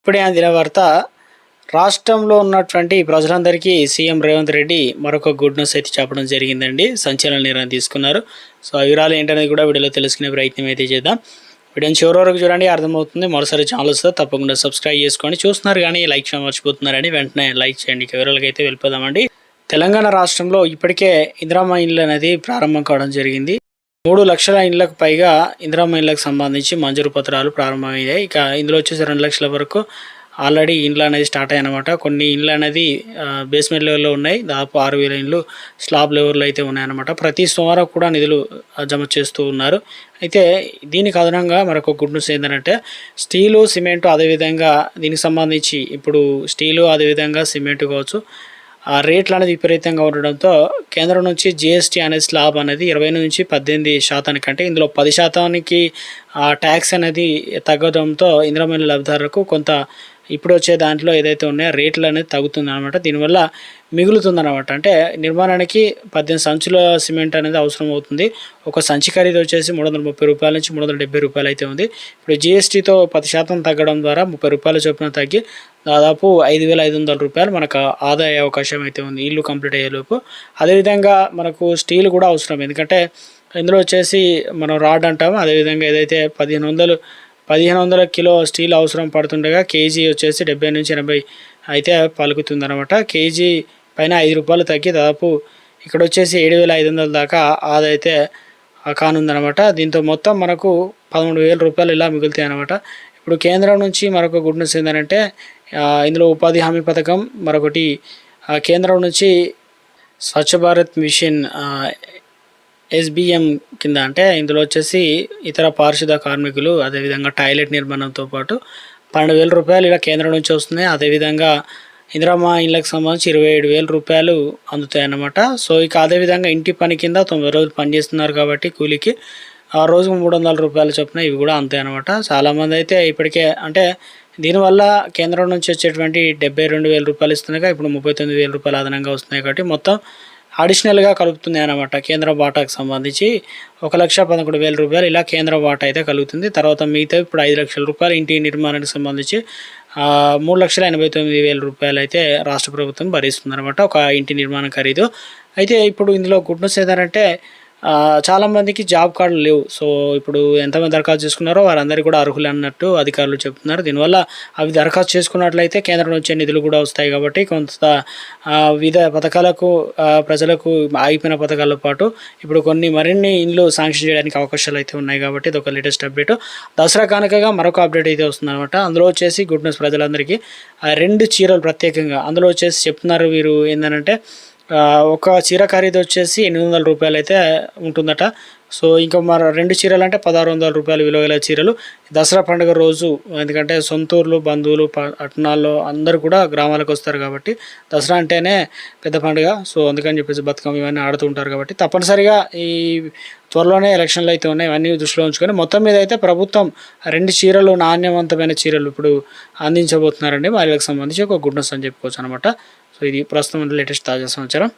ఇప్పుడే అందిన వార్త రాష్ట్రంలో ఉన్నటువంటి ప్రజలందరికీ సీఎం రేవంత్ రెడ్డి మరొక గుడ్ న్యూస్ అయితే చెప్పడం జరిగిందండి. సంచలన నిర్ణయం తీసుకున్నారు. సో ఆ వివరాలు ఏంటనేది కూడా వీడియోలో తెలుసుకునే ప్రయత్నం అయితే చేద్దాం. వీడియోని చివరి వరకు చూడండి అర్థమవుతుంది. మరోసారి ఛానల్ వస్తే తప్పకుండా సబ్స్క్రైబ్ చేసుకోండి. చూస్తున్నారు కానీ లైక్ చేయడం మర్చిపోతున్నారని వెంటనే లైక్ చేయండి. ఇక వివరాలకి అయితే వెళ్ళిపోదామండి. తెలంగాణ రాష్ట్రంలో ఇప్పటికే ఇందిరామ ఇల్లు అనేది ప్రారంభం కావడం జరిగింది. మూడు లక్షల ఇండ్లకు పైగా ఇందిరామ్మ ఇండ్లకు సంబంధించి మంజూరు పత్రాలు ప్రారంభమయ్యాయి. ఇక ఇందులో వచ్చేసి రెండు లక్షల వరకు ఆల్రెడీ ఇండ్లు అనేది స్టార్ట్ అయ్యాయన్నమాట కొన్ని ఇండ్లు అనేది బేస్మెంట్ లెవెల్లో ఉన్నాయి. దాదాపు ఆరు వేల ఇండ్లు స్లాబ్ లెవెల్లో అయితే ఉన్నాయన్నమాట ప్రతి సోమవారం కూడా నిధులు జమ చేస్తూ ఉన్నారు. అయితే దీనికి అదనంగా మరొక గుడ్ న్యూస్ ఏంటంటే స్టీలు సిమెంటు అదేవిధంగా దీనికి సంబంధించి ఇప్పుడు స్టీలు అదేవిధంగా సిమెంట్ కావచ్చు రేట్లు అనేది విపరీతంగా ఉండడంతో కేంద్రం నుంచి జిఎస్టీ అనేది స్లాబ్ అనేది ఇరవై నుంచి పద్దెనిమిది శాతానికి అంటే ఇందులో పది శాతానికి ఆ ట్యాక్స్ అనేది తగ్గడంతో ఇంద్రమైన లబ్ధిదారులకు కొంత ఇప్పుడు వచ్చే దాంట్లో ఏదైతే ఉన్నాయో రేట్లు అనేది తగ్గుతుంది అనమాట దీనివల్ల మిగులుతుంది అనమాట అంటే నిర్మాణానికి పద్దెనిమిది సంచుల సిమెంట్ అనేది అవసరం అవుతుంది ఒక సంచి ఖరీదు వచ్చేసి మూడు వందల ముప్పై రూపాయల నుంచి మూడు వందల డెబ్బై రూపాయలు అయితే ఉంది. ఇప్పుడు జిఎస్టీతో పది శాతం తగ్గడం ద్వారా ముప్పై రూపాయల చొప్పున తగ్గి దాదాపు ఐదు వేల ఐదు వందల రూపాయలు మనకు ఆదాయ అవకాశం అయితే ఉంది. ఇల్లు కంప్లీట్ అయ్యేలోపు. అదేవిధంగా మనకు స్టీల్ కూడా అవసరం. ఎందుకంటే ఇందులో వచ్చేసి మనం రాడ్ అంటాము. అదేవిధంగా ఏదైతే పదిహేను వందలు పదిహేను వందల కిలో స్టీల్ అవసరం పడుతుండగా కేజీ వచ్చేసి డెబ్బై నుంచి ఎనభై అయితే పలుకుతుంది అనమాట కేజీ పైన ఐదు రూపాయలు తగ్గి దాదాపు ఇక్కడ వచ్చేసి ఏడు వేల ఐదు వందల దాకా ఆదైతే కానుందనమాట దీంతో మొత్తం మనకు పదమూడు వేల రూపాయలు ఇలా మిగులుతాయి అనమాట ఇప్పుడు కేంద్రం నుంచి మరొక గుడ్ న్యూస్ ఏంటంటే ఇందులో ఉపాధి హామీ పథకం మరొకటి కేంద్రం నుంచి స్వచ్ఛ భారత్ మిషన్ ఎస్బిఎం కింద అంటే ఇందులో వచ్చేసి ఇతర పారిశుద్ధ కార్మికులు అదేవిధంగా టాయిలెట్ నిర్మాణంతో పాటు పన్నెండు వేల రూపాయలు ఇలా కేంద్రం నుంచి వస్తున్నాయి. అదేవిధంగా ఇందిరామా ఇళ్ళకి సంబంధించి ఇరవై ఏడు వేల రూపాయలు అందుతాయి అన్నమాట సో ఇక అదేవిధంగా ఇంటి పని కింద తొంభై రోజులు పనిచేస్తున్నారు కాబట్టి కూలికి ఆ రోజుకు మూడు వందల రూపాయలు చొప్పున ఇవి కూడా అంతే అనమాట చాలామంది అయితే ఇప్పటికే అంటే దీనివల్ల కేంద్రం నుంచి వచ్చేటువంటి డెబ్బై రెండు వేల రూపాయలు ఇస్తున్నాయి. ఇప్పుడు ముప్పై తొమ్మిది వేల రూపాయలు అదనంగా వస్తున్నాయి కాబట్టి మొత్తం అడిషనల్గా కలుగుతుంది అనమాట కేంద్ర బాటాకు సంబంధించి ఒక లక్ష పదకొండు వేల రూపాయలు ఇలా కేంద్ర బాటా అయితే కలుగుతుంది. తర్వాత మిగతా ఇప్పుడు ఐదు లక్షల రూపాయలు ఇంటి నిర్మాణానికి సంబంధించి మూడు లక్షల ఎనభై తొమ్మిది వేల రూపాయలు అయితే రాష్ట్ర ప్రభుత్వం భరిస్తుంది అనమాట ఒక ఇంటి నిర్మాణ ఖరీదు. అయితే ఇప్పుడు ఇందులో గుడ్ న్యూస్ ఏంటంటే చాలామందికి జాబ్ కార్డులు లేవు. సో ఇప్పుడు ఎంతమంది దరఖాస్తు చేసుకున్నారో వారందరికీ కూడా అర్హులు అన్నట్టు అధికారులు చెప్తున్నారు. దీనివల్ల అవి దరఖాస్తు చేసుకున్నట్లయితే కేంద్రం నుంచి నిధులు కూడా వస్తాయి కాబట్టి కొంత వివిధ పథకాలకు ప్రజలకు ఆగిపోయిన పథకాలతో పాటు ఇప్పుడు కొన్ని మరిన్ని ఇండ్లు శాంక్షన్ చేయడానికి అవకాశాలు అయితే ఉన్నాయి కాబట్టి ఇది ఒక లేటెస్ట్ అప్డేట్. దసరా కానుకగా మరొక అప్డేట్ అయితే వస్తుంది అనమాట అందులో వచ్చేసి గుడ్ న్యూస్ ప్రజలందరికీ రెండు చీరలు ప్రత్యేకంగా అందులో వచ్చేసి చెప్తున్నారు వీరు ఏంటంటే ఒక చీర ఖరీదు వచ్చేసి ఎనిమిది వందల రూపాయలు అయితే ఉంటుందట. సో ఇంకా మరి రెండు చీరలు అంటే పదహారు వందల రూపాయలు విలువ గల చీరలు. దసరా పండుగ రోజు ఎందుకంటే సొంతూరులు బంధువులు ప- పట్టణాల్లో అందరూ కూడా గ్రామాలకు వస్తారు కాబట్టి దసరా అంటేనే పెద్ద పండుగ. సో అందుకని చెప్పేసి బతుకమ్మ ఇవన్నీ ఆడుతూ ఉంటారు కాబట్టి తప్పనిసరిగా ఈ త్వరలోనే ఎలక్షన్లు అయితే ఉన్నాయి. ఇవన్నీ దృష్టిలో ఉంచుకొని మొత్తం మీద అయితే ప్రభుత్వం రెండు చీరలు నాణ్యవంతమైన చీరలు ఇప్పుడు అందించబోతున్నారండి. మహిళలకు సంబంధించి ఒక గుడ్నెస్ అని చెప్పుకోవచ్చు అనమాట. సో ఇది ప్రస్తుతం లేటెస్ట్ తాజా సమాచారం.